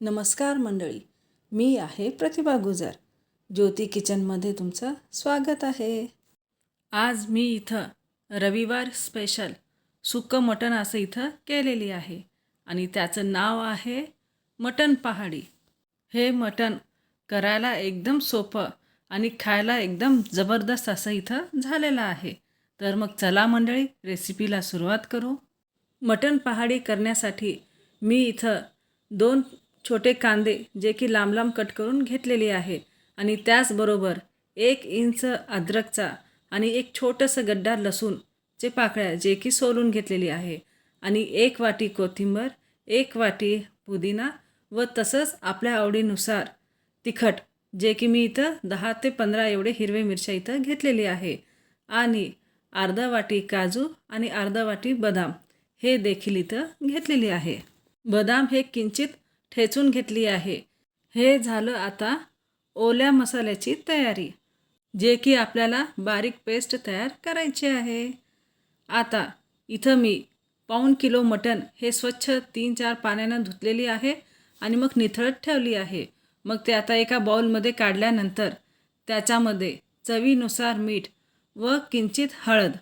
नमस्कार मंडळी मी आहे प्रतिभा गुजर. ज्योती किचनमध्ये तुमचं स्वागत आहे. आज मी इथं रविवार स्पेशल सुक्कं मटण असं इथं केलेली आहे आणि त्याचं नाव आहे मटण पहाडी. हे मटण करायला एकदम सोपं आणि खायला एकदम जबरदस्त असं इथं झालेलं आहे. तर मग चला मंडळी रेसिपीला सुरुवात करू. मटण पहाडी करण्यासाठी मी इथं दोन छोटे कांदे जे की लांब लांब कट करून घेतलेले आहे आणि त्याचबरोबर एक इंच अद्रकचा आणि एक छोटंसं गड्डा लसूणचे पाकळ्या जे की सोलून घेतलेली आहे. आणि एक वाटी कोथिंबर एक वाटी पुदिना व तसंच आपल्या आवडीनुसार तिखट जे की मी इथं दहा ते पंधरा एवढे हिरवे मिरच्या इथं घेतलेली आहे. आणि अर्धा वाटी काजू आणि अर्धा वाटी बदाम हे देखील इथं घेतलेली आहे. बदाम हे किंचित ठेचून घेतली आहे. हे झालं आता ओल्या मसाल्याची तयारी जे की आपल्याला बारीक पेस्ट तयार करायची आहे. आता इथं मी पाऊण किलो मटण हे स्वच्छ तीन चार पाण्यानं धुतलेली आहे आणि मग निथळत ठेवली आहे. मग ते आता एका बाऊलमध्ये काढल्यानंतर त्याच्यामध्ये चवीनुसार मीठ व किंचित हळद.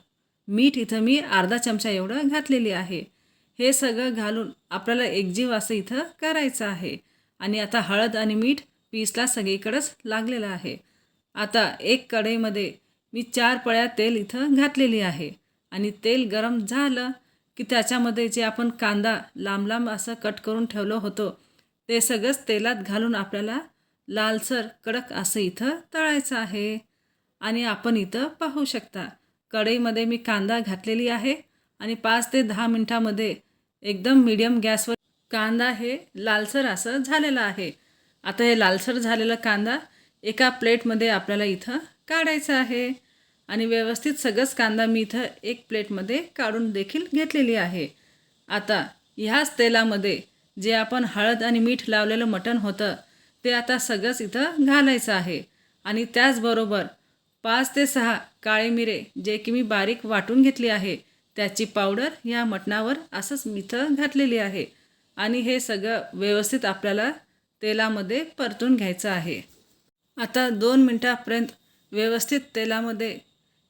मीठ इथं मी अर्धा चमचा एवढं घातलेली आहे. हे सगळं घालून आपल्याला एकजीव असं इथं करायचं आहे. आणि आता हळद आणि मीठ पीसला सगळीकडंच लागलेलं आहे. आता एक कढईमध्ये मी चार पळ्या तेल इथं घातलेली आहे. आणि तेल गरम झालं की त्याच्यामध्ये जे आपण कांदा लांब लांब असं कट करून ठेवलं होतं ते सगळंच तेलात घालून आपल्याला लालसर कडक असं इथं तळायचं आहे. आणि आपण इथं पाहू शकता कढईमध्ये मी कांदा घातलेली आहे. आणि पाच ते दहा मिनटामध्ये एकदम मीडियम गॅसवर कांदा हे लालसर असं झालेलं आहे. आता हे लालसर झालेला कांदा एका प्लेटमध्ये आपल्याला इथं काढायचं आहे. आणि व्यवस्थित सगळंच कांदा मी इथं एक प्लेटमध्ये काढून देखील घेतलेली आहे. आता ह्याच तेलामध्ये जे आपण हळद आणि मीठ लावलेलं मटण होतं ते आता सगळंच इथं घालायचं आहे. आणि त्याचबरोबर पाच ते सहा काळे मिरे जे की मी बारीक वाटून घेतली आहे त्याची पावडर या मटणावर असंच मिथं घातलेली आहे. आणि हे सगळं व्यवस्थित आपल्याला तेलामध्ये परतून घ्यायचं आहे. आता दोन मिनटापर्यंत व्यवस्थित तेलामध्ये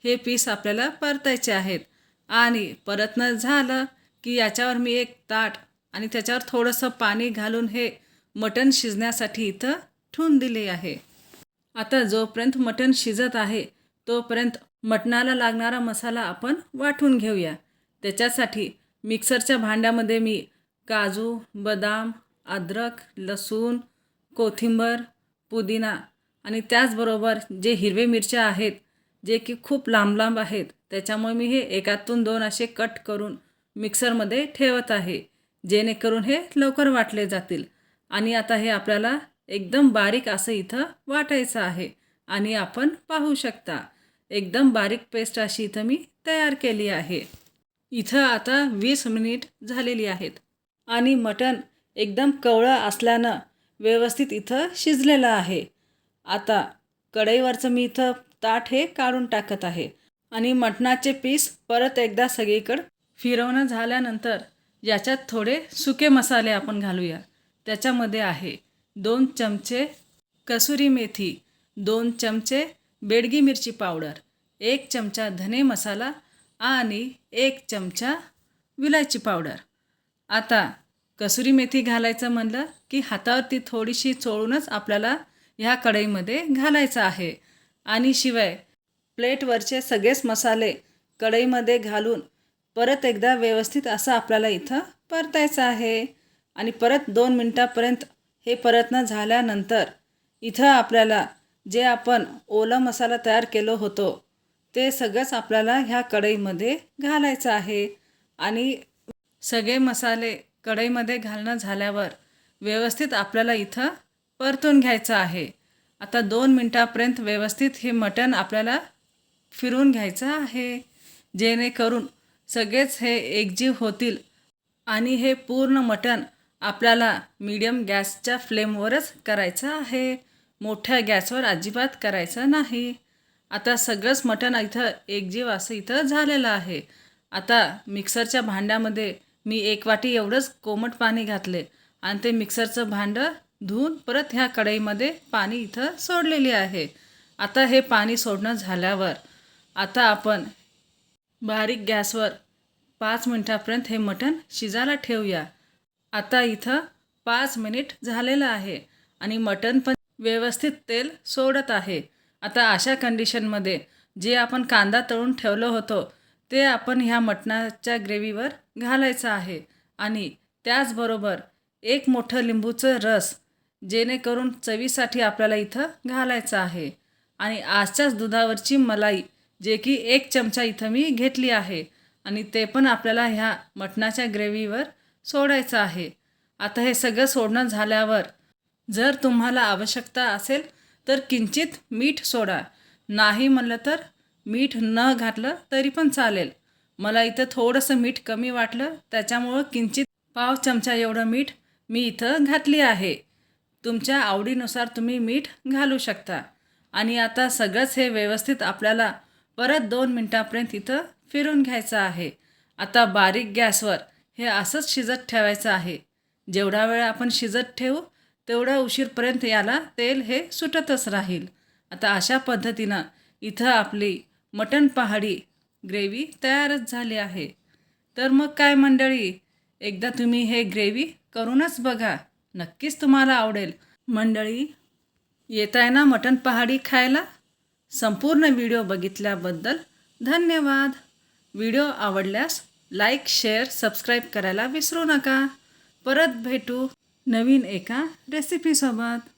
हे पीस आपल्याला परतायचे आहेत. आणि परतणं झालं की याच्यावर मी एक ताट आणि त्याच्यावर थोडंसं पाणी घालून हे मटण शिजण्यासाठी इथं ठेवून दिले आहे. आता जोपर्यंत मटण शिजत आहे तोपर्यंत मटणाला लागणारा मसाला आपण वाटून घेऊया. त्याच्यासाठी मिक्सरच्या भांड्यामध्ये मी काजू बदाम अद्रक लसूण कोथिंबर पुदिना आणि त्याचबरोबर जे हिरवे मिरच्या आहेत जे की खूप लांब लांब आहेत त्याच्यामुळे मी हे एकातून दोन असे कट करून मिक्सरमध्ये ठेवत आहे जेणेकरून हे लवकर वाटले जातील. आणि आता हे आपल्याला एकदम बारीक असं इथं वाटायचं आहे आणि आपण पाहू शकता. एकदम बारीक पेस्ट अशी इथं मी तयार केली आहे. इथं आता वीस मिनिट झालेली आहेत. आणि मटण एकदम कवळं असल्यानं व्यवस्थित इथं शिजलेलं आहे. आता कढईवरचं मी इथं ताट हे काढून टाकत आहे. आणि मटणाचे पीस परत एकदा सगळीकडं फिरवणं झाल्यानंतर याच्यात थोडे सुके मसाले आपण घालूया. त्याच्यामध्ये आहे दोन चमचे कसुरी मेथी दोन चमचे बेडगी मिरची पावडर एक चमचा धने मसाला आणि एक चमचा विलायची पावडर. आता कसुरी मेथी घालायचं म्हणलं की हातावरती थोडीशी चोळूनच आपल्याला ह्या कढईमध्ये घालायचं आहे. आणि शिवाय प्लेटवरचे सगळेच मसाले कढईमध्ये घालून परत एकदा व्यवस्थित असं आपल्याला इथं परतायचं आहे. आणि परत दोन मिनटापर्यंत हे परतणं झाल्यानंतर इथं आपल्याला जे आपण ओला मसाला तयार केलो होतो ते सगळंच आपल्याला ह्या कढईमध्ये घालायचं आहे. आणि सगळे मसाले कढईमध्ये घालणं झाल्यावर व्यवस्थित आपल्याला इथं परतून घ्यायचं आहे. आता दोन मिनटापर्यंत व्यवस्थित हे मटण आपल्याला फिरून घ्यायचं आहे. जेणेकरून सगळेच हे एकजीव होतील आणि हे पूर्ण मटण आपल्याला मीडियम गॅसच्या फ्लेमवरच करायचं आहे. मोठ्या गॅसवर अजिबात करायचं नाही. आता सगळंच मटण इथं एकजीव असं इथं झालेलं आहे. आता मिक्सरच्या भांड्यामध्ये मी एक वाटी एवढंच कोमट पाणी घातले आणि ते मिक्सरचं भांडं धुवून परत ह्या कढईमध्ये पाणी इथं सोडलेली आहे. आता हे पाणी सोडणं झाल्यावर आता आपण बारीक गॅसवर पाच मिनटापर्यंत हे मटण शिजायला ठेवूया. आता इथं पाच मिनिट झालेलं आहे आणि मटण पण व्यवस्थित तेल सोडत आहे. आता अशा कंडिशनमध्ये जे आपण कांदा तळून ठेवलं होतं ते आपण ह्या मटणाच्या ग्रेव्हीवर घालायचं आहे. आणि त्याचबरोबर एक मोठं लिंबूचं रस जेणेकरून चवीसाठी आपल्याला इथं घालायचं आहे. आणि आजच्याच दुधावरची मलाई जे की एक चमचा इथं मी घेतली आहे. आणि ते पण आपल्याला ह्या मटणाच्या ग्रेव्हीवर सोडायचं आहे. आता हे सगळं सोडणं झाल्यावर जर तुम्हाला आवश्यकता असेल तर किंचित मीठ सोडा. नाही म्हणलं तर मीठ न घातलं तरी पण चालेल. मला इथं थोडंसं मीठ कमी वाटलं त्याच्यामुळं किंचित पाव चमचा एवढं मीठ मी इथं घातली आहे. तुमच्या आवडीनुसार तुम्ही मीठ घालू शकता. आणि आता सगळंच हे व्यवस्थित आपल्याला परत दोन मिनटापर्यंत इथं फिरून घ्यायचं आहे. आता बारीक गॅसवर हे असंच शिजत ठेवायचं आहे. जेवढा वेळ आपण शिजत ठेवू तेवढ्या उशीरपर्यंत याला तेल हे सुटतच राहील. आता अशा पद्धतीनं इथं आपली मटण पहाडी ग्रेव्ही तयारच झाली आहे. तर मग काय मंडळी एकदा तुम्ही हे ग्रेव्ही करूनच बघा. नक्कीच तुम्हाला आवडेल. मंडळी येताय ना मटण पहाडी खायला? संपूर्ण व्हिडिओ बघितल्याबद्दल धन्यवाद. व्हिडिओ आवडल्यास लाईक शेअर सबस्क्राईब करायला विसरू नका. परत भेटू. नवीन एका रेसिपीसोबत